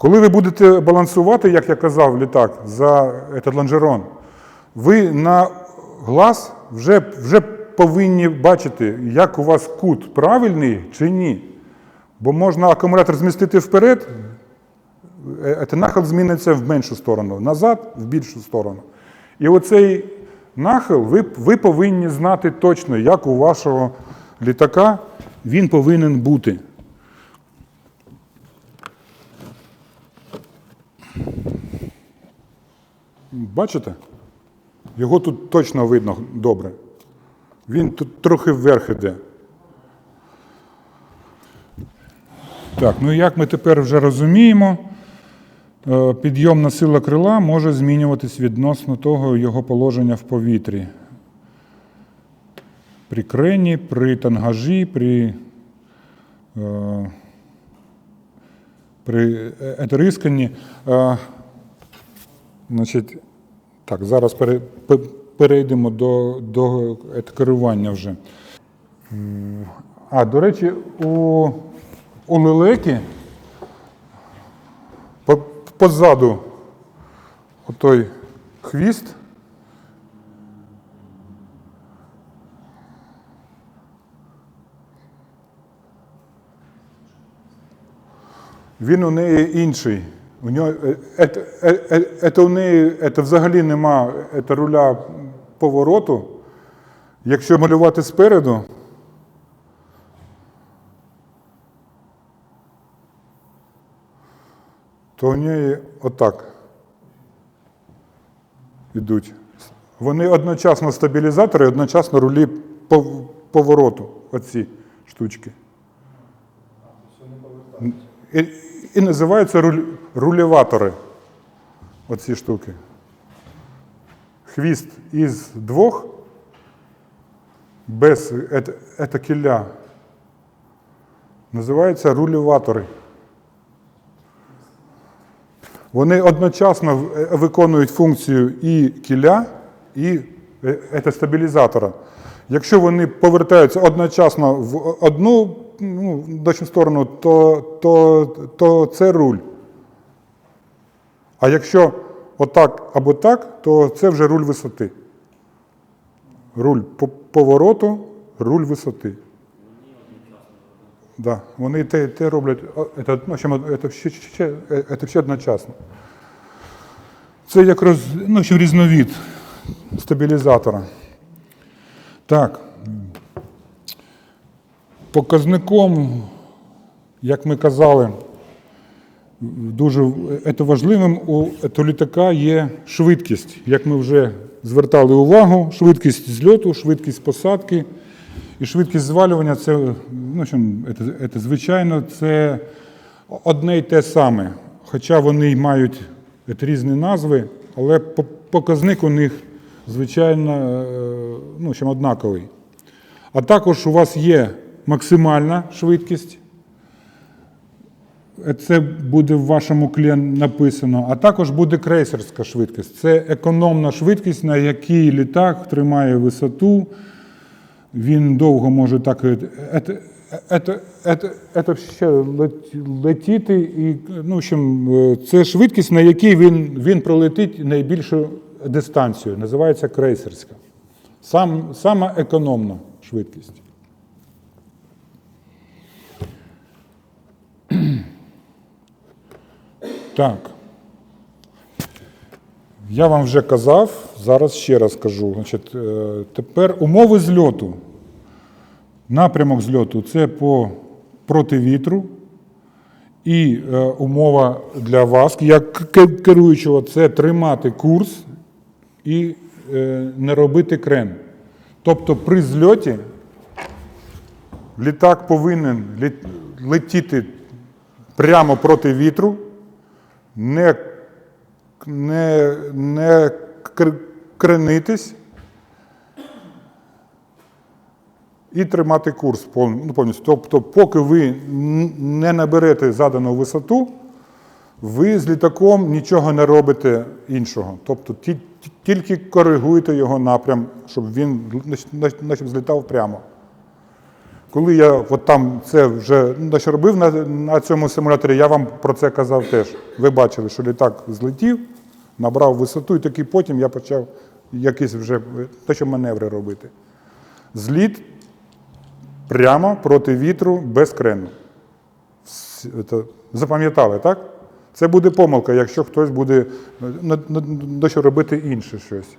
Коли ви будете балансувати, як я казав, літак за этот лонжерон, ви на глаз вже, вже повинні бачити, як у вас кут правильний чи ні. Бо можна акумулятор змістити вперед, е, е, нахил зміниться в меншу сторону, назад в більшу сторону. І оцей нахил ви, ви повинні знати точно, як у вашого літака він повинен бути. Бачите? Його тут точно видно добре. Він тут трохи вверх іде. Так, ну як ми тепер вже розуміємо, підйомна сила крила може змінюватись відносно того його положення в повітрі. При крені, при тангажі, при, е, при е, етерисканні. Е, Значить, так, зараз пере- перейдемо до, до е, керування вже. А, до речі, у, у лелеки позаду отой хвіст. Він у неї інший. У нього е- ето у неї ето взагалі нема ето руля повороту. Якщо малювати спереду, то у неї отак ідуть. Вони одночасно стабілізатори, одночасно рулі повороту, оці штучки. І, і називаються руль, рулєватори. Оці штуки. Хвіст із двох, без ет- етакіля. Називаються рулєватори. Вони одночасно е, виконують функцію і кіля, і е, стабілізатора. Якщо вони повертаються одночасно в одну ну, дачну сторону, то, то, то це руль. А якщо отак або так, то це вже руль висоти. Руль повороту, руль висоти. Да, вони те, те роблять, це, ну, це, ще, ще, це ще одночасно. Це як роз, ну, ще різновид стабілізатора. Так. Показником, як ми казали, дуже це важливим у этого літака є швидкість. Як ми вже звертали увагу, швидкість зльоту, швидкість посадки і швидкість звалювання це, ну, це, звичайно, це одне й те саме. Хоча вони мають різні назви, але показник у них, звичайно, е, ну, чим однаковий. А також у вас є максимальна швидкість. Це буде в вашому клі написано, а також буде крейсерська швидкість. Це економна швидкість, на якій літак тримає висоту. Він довго може так ете- ете- ете ще летіти. І, ну, в общем, е, це швидкість, на якій він, він пролетить найбільшу дистанцію. Називається крейсерська. Сам, сама економна швидкість. Так. Я вам вже казав, зараз ще раз кажу. Значить, е, тепер умови зльоту. Напрямок зльоту це по проти вітру. І е, умова для вас, як керуючого, це тримати курс і е, не робити крен. Тобто при зльоті літак повинен летіти прямо проти вітру, не, не, не кренитись і тримати курс ну, повністю. Тобто, поки ви не наберете задану висоту, ви з літаком нічого не робите іншого. Тобто тільки коригуйте його напрям, щоб він значить, значить, злітав прямо. Коли я от там це вже ну, що робив на, на цьому симуляторі, я вам про це казав теж. Ви бачили, що літак злетів, набрав висоту, і такий потім я почав якісь вже те, маневри робити. Зліт прямо проти вітру без крену. Запам'ятали, так? Це буде помилка, якщо хтось буде на- на- на- робити інше щось.